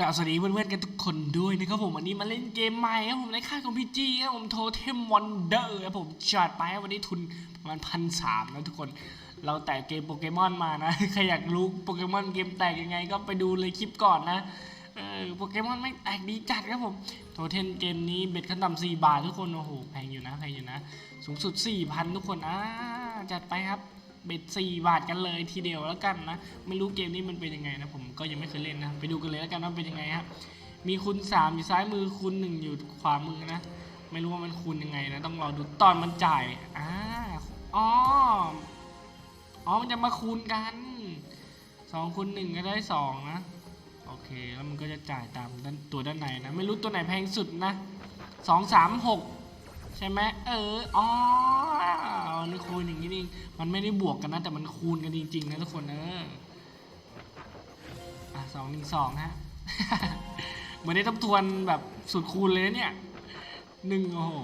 กล่าวสวัสดีเพื่อนๆกันทุกคนด้วยนะครับผมวันนี้มาเล่นเกมใหม่ครับผมในค่ายของพีจีครับผมโทเทมวันเดอร์ครับผมจัดไปวันนี้ทุนประมาณพันสามนะทุกคน เราแตกเกมโปเกมอนมานะ ใครอยากรู้โปเกมอนเกมแตกยังไงก็ไปดูเลยคลิปก่อนนะเออโปเกมอนไม่แตกดีจัดครับผมโทเทมเกมนี้เบ็ดขั้นต่ำสี่บาททุกคนโอ้โหแพงอยู่นะแพงอยู่นะ สูงสุดสี่พันทุกคนอ่าจัดไปครับ เบ็ดสี่บาทกันเลยทีเดียวแล้วกันนะ ไม่รู้เกมนี้มันเป็นยังไงนะ ผมก็ยังไม่เคยเล่นนะ ไปดูกันเลยแล้วกันว่าเป็นยังไงครับมีคูณสามอยู่ซ้ายมือคูณหนึ่งอยู่ขวามือนะ ไม่รู้ว่ามันคูณยังไงนะ ต้องรอดูตอนมันจ่ายอ่าอ๋อ อ๋อ มันจะมาคูณกันสองคูณหนึ่งก็ได้สองนะ โอเค แล้วมันก็จะจ่ายตามตัวด้านในนะ ไม่รู้ตัวไหนแพงสุดนะสองสามหกใช่ไหมเออ อ๋อ นี่คูณอย่างนี้นี่เองมันไม่ได้บวกกันนะ แต่มันคูณกันจริงๆนะทุกคนเอออะสองหนึ่งสองฮะเหมือนได้ทบทวนแบบสุดคูณเลยเนี่ยหนึ่งโอ้โห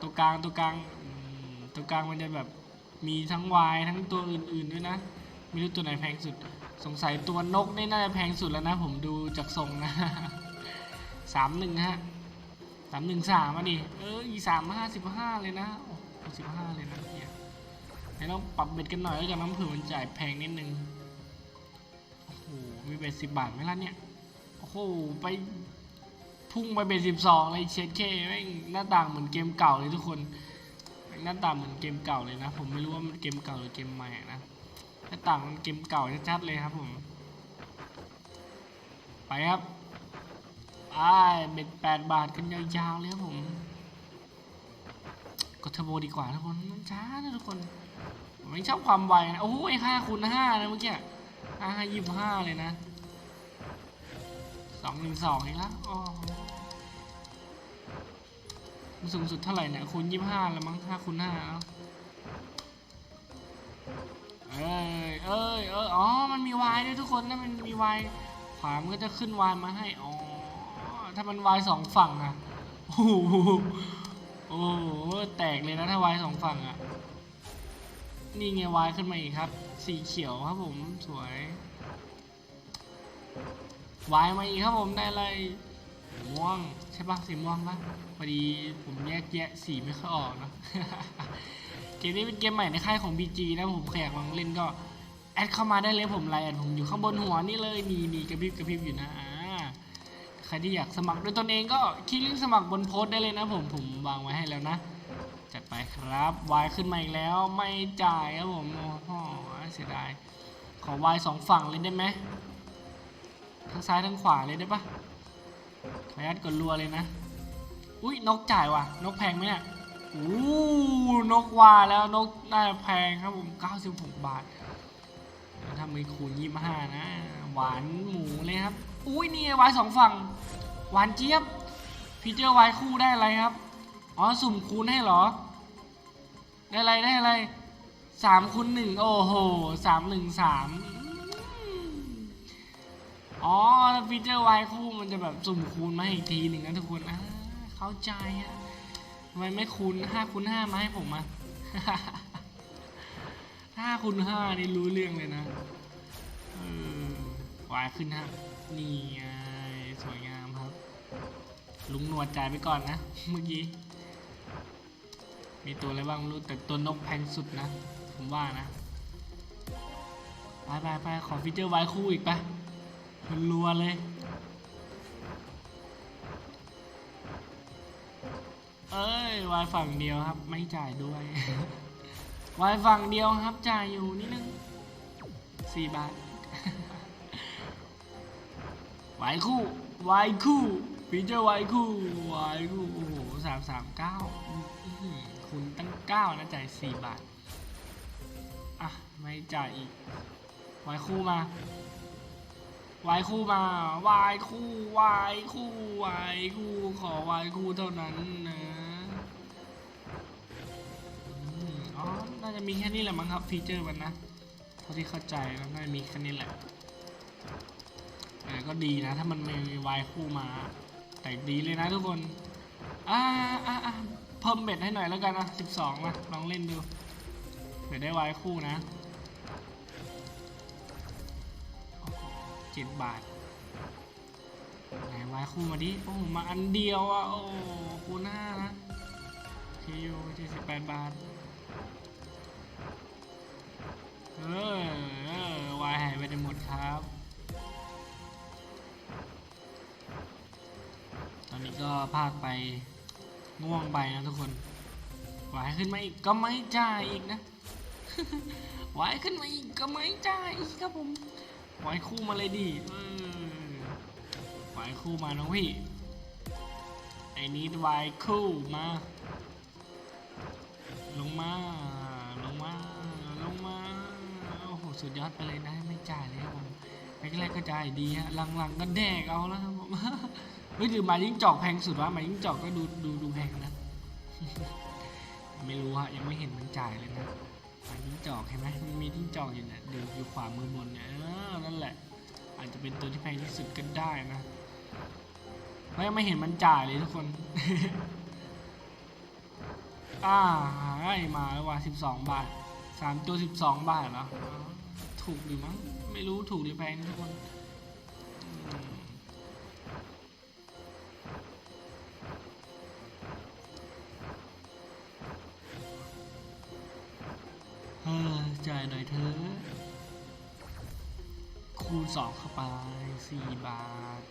ตัวกลางตัวกลางตัวกลางมันจะแบบมีทั้งวายทั้งตัวอื่นๆด้วยนะไม่รู้ตัวไหนแพงสุด สงสัยตัวนกนี่น่าจะแพงสุดแล้วนะ ผมดูจากทรงนะสามหนึ่งฮะสามหนึ่งสามอะดิเอออีสามห้าสิบห้าเลยนะ โสิบห้าเลยนะเฮียเดี๋ยวต้องปรับเบ็ดกันหน่อยแล้วกันน้ำผืนมันจ่ายแพงนิดนึง โอ้โห มีเบ็ดสิบบาทไหมล่ะเนี่ย โอ้โห ไปพุ่งไปเบ็ดสิบสองเลยเช็ดเคแม่งหน้าต่างเหมือนเกมเก่าเลยทุกคนหน้าต่างเหมือนเกมเก่าเลยนะ ผมไม่รู้ว่ามันเกมเก่าหรือเกมใหม่นะหน้าต่างมันเกมเก่าชัดๆเลยครับผม ไปครับไอ้เบ็ดแปดบาทกันยาวๆเลยครับผม กดเทอร์โบดีกว่าทุกคนมันช้านะทุกคนผมไม่ชอบความไวนะโอ้โหห้าคูณห้านะเมื่อกี้ห้ายี่สิบห้าเลยนะสองหนึ่งสองอีกแล้วอ๋อสูงสุดเท่าไหร่เนี่ยคูณยี่สิบห้าแล้วมั้งห้าคูณห้าแล้วเอ้ยเอ้ยเอออ๋อมันมีวายด้วยทุกคนนะมันมีวายขวามันก็จะขึ้นวายมาให้อ๋อถ้ามันวายสองฝั่งอะโอ้โห โอ้โหแตกเลยนะถ้าวายสองฝั่งอะนี่ไงวายขึ้นมาอีกครับ สีเขียวครับผมสวยวายมาอีกครับผมได้อะไรม่วงใช่ปะสีม่วงปะพอดีผมแยกแยะสีไม่ค่อยออกนะเกมนี้เป็นเกมใหม่ในค่ายของ BG นะผมใครอยากลองเล่นก็ แอดเข้ามาได้เลยผมไลน์แอดผมอยู่ข้างบนหัวนี่เลยมีมีกระพริบกระพริบอยู่นะอ่า รที่อยากสมัครด้วยตนเองก็คลิกลิงก์สมัครบนโพสต์ได้เลยนะผมผมวางไว้ให้แล้วนะจัดไปครับวายขึ้นมาอีกแล้วไม่จ่ายครับผมโอ้โหเสียดายขอวายสองฝั่งเลยได้ไหมทั้งซ้ายทั้งขวาเลยได้ปะขออนุญาตกดรัวเลยนะอุ้ยนกจ่ายว่ะ นกแพงไหมเนี่ยอู้นกวาแล้วนกน่าจะแพงครับผม96 บาทถ้ามีคูณ25นะ หวานหมูเลยครับ อุ้ยนี่ไวายสองฝั่ง หวานเจี๊ยบพีเจอวายคู่ได้อะไรครับ อ๋อ สุ่มคูณให้เหรอ ได้อะไรได้อะไรสามคูณหนึ่งโอ้โหสามหนึ่งสามอ๋อถ้าฟีเจอร์วายคู่มันจะแบบสุ่มคูณมาให้อีกทีหนึ่งนะทุกคนอ่าเข้าใจอะทำไมไม่คูณห้าคูณห้ามาให้ผมอะห้าคูณห้านี่รู้เรื่องเลยนะวายขึ้นฮะ นี่ไงสวยงามครับ ลุงหนวดจ่ายไปก่อนนะ เมื่อกี้ มีตัวอะไรบ้างรู้แต่ตัวนกแพงสุดนะ ผมว่านะ ไปไปไปขอฟีเจอร์ไว้คู่อีกปะรัวเลย เอ้ยวายฝั่งเดียวครับ ไม่จ่ายด้วย วายฝั่งเดียวครับจ่ายอยู่นิดนึงสี่บาท วายคู่วายคู่ฟีเจอร์วายคู่วายคู่โอ้โหสามสามเก้าคุณตั้งเก้านะจ่ายสี่บาท อะ ไม่จ่ายอีกวายคู่มาวายคู่มาวายคู่วายคู่วายคู่ขอวายคู่เท่านั้นนะอ๋อ น่าจะมีแค่นี้แหละมั้งครับฟีเจอร์มันนะ เท่าที่เข้าใจแล้วน่าจะมีแค่นี้แหละ ก็ดีนะ ถ้ามันมีวายคู่มา แต่ดีเลยนะทุกคน อ่าอ่าอ่าเพิ่มเบ็ดให้หน่อยแล้วกันนะสิบสองมาลองเล่นดูเผื่อได้วายคู่นะเจ็ดบาทไหนวายคู่มาดิ โอ้มาอันเดียวอะ โอ้คูณห้านะคิวเจ็ดสิบแปดบาท เออวายหายไปในหมดครับ นี้ก็พากไปง่วงไปนะทุกคนวายขึ้นมาอีกก็ไม่จ่ายอีกนะวายขึ้นมาอีกก็ไม่จ่ายอีกครับผมวายคู่มาเลยดิวายคู่มาน้องพี่ไอ้นี้วายคู่มา ลงมาลงมาลงมาโอ้โหสุดยอดไปเลยนะไม่จ่ายเลยครับผมแรกๆก็จ่ายดีฮะหลังๆก็แดกเอาแล้วครับผม เฮ้ยหรือมายิ่งจอกแพงสุดวะมายิ่งจอกก็ดูดูดูแพงนะ ไม่รู้ฮะยังไม่เห็นมันจ่ายเลยนะมายิ่งจอกเห็นไหมมันมียิ่งจอกอยู่เนี่ยเดี๋ยวอยู่ขวามือบนเนี่ยนั่นแหละ อาจจะเป็นตัวที่แพงที่สุดก็ได้นะเพราะยังไม่เห็นมันจ่ายเลยทุกคนอ่าให้มาแล้วว่าสิบสองบาทสามตัวสิบสองบาทเหรอถูกหรือมั้งไม่รู้ถูกหรือแพงทุกคน จ่ายหน่อยเถอะคูณสองเข้าไปสี่บาท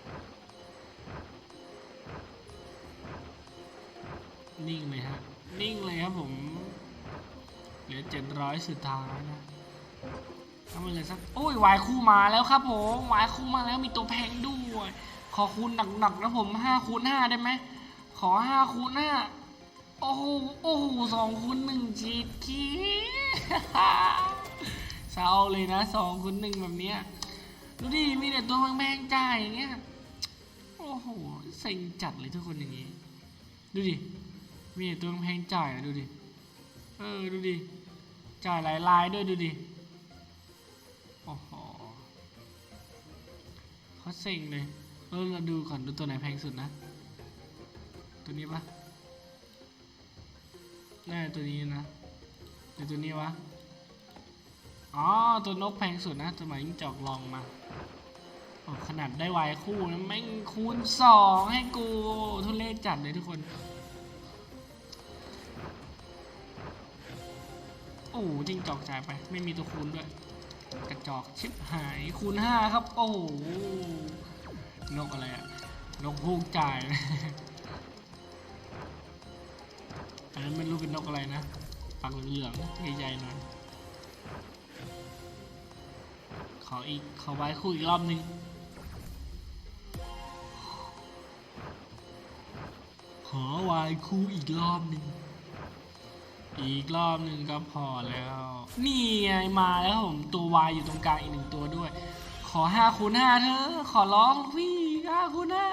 นิ่งเลยฮะ นิ่งเลยครับผม เหลือเจ็ดร้อยสุดท้ายนะถ้ามันเลือสักโอ้ยวายคู่มาแล้วครับผมวายคู่มาแล้วมีตัวแพงด้วย ขอคูณหนักๆนะผมห้าคูณห้าได้ไหมขอห้าคูณห้าโอ้โหโอ้โหสองคูณหนึ่งจีดคี เศร้าเลยนะสองคูณหนึ่งแบบเนี้ยดูดิมีแต่ตัวแพงๆจ่ายอย่างเงี้ยโอ้โหเซ็งจัดเลยทุกคนอย่างงี้ ดูดิมีแต่ตัวแพงจ่ายอะดูดิเออดูดิจ่ายหลายลายด้วยดูดิโอ้โหเขาเซ็งเลยเออเราดูก่อนดูตัวไหนแพงสุดนะ ตัวนี้ปะน่าตัวนี้นะ หรือตัวนี้วะ อ๋อ ตัวนกแพงสุดนะ ตัวหมายิ่งจอกลองมาโอ้ขนาดได้วายคู่นะแม่งคูณสองให้กู ทุเรศจัดเลยทุกคน โอ้จริงจอกจ่ายไป ไม่มีตัวคูณด้วย กระจอกชิบหายคูณห้าครับ โอ้นกอะไรอะนกฮูกจ่ายอันนั้นไม่รู้เป็นนกอะไรนะ ปากเหลืองใหญ่ๆหน่อยขออีกขอไว้คู่อีกรอบหนึงขอไว้คู่อีกรอบหนึ่งอีกรอบหนึ่งก็พอแล้ว นี่ไงมาแล้วผมตัววายอยู่ตรงกลางอีกหนึ่งตัวด้วย ขอห้าคูณห้าเธอขอร้องพี่ห้าคูณห้า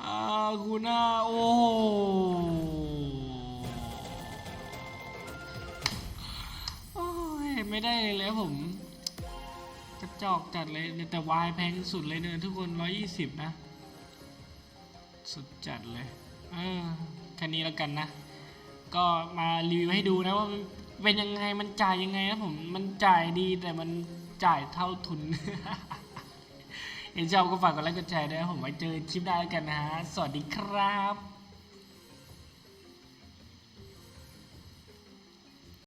ห้าคูณห้าโอ้ ไม่ได้เลยแล้วผมกระจอกจัดเลยแต่วายแพงสุดเลยเนี่ยทุกคนร้อยยี่สิบนะ สุดจัดเลย เออแค่นี้แล้วกันนะ ก็มารีวิวให้ดูนะว่าเป็นยังไงมันจ่ายยังไงนะผมมันจ่ายดีแต่มันจ่ายเท่าทุนเห็นชอบก็ฝากกดไลค์กดแชร์ด้วยผมไว้เจอคลิปหน้าแล้วกันนะฮะ สวัสดีครับ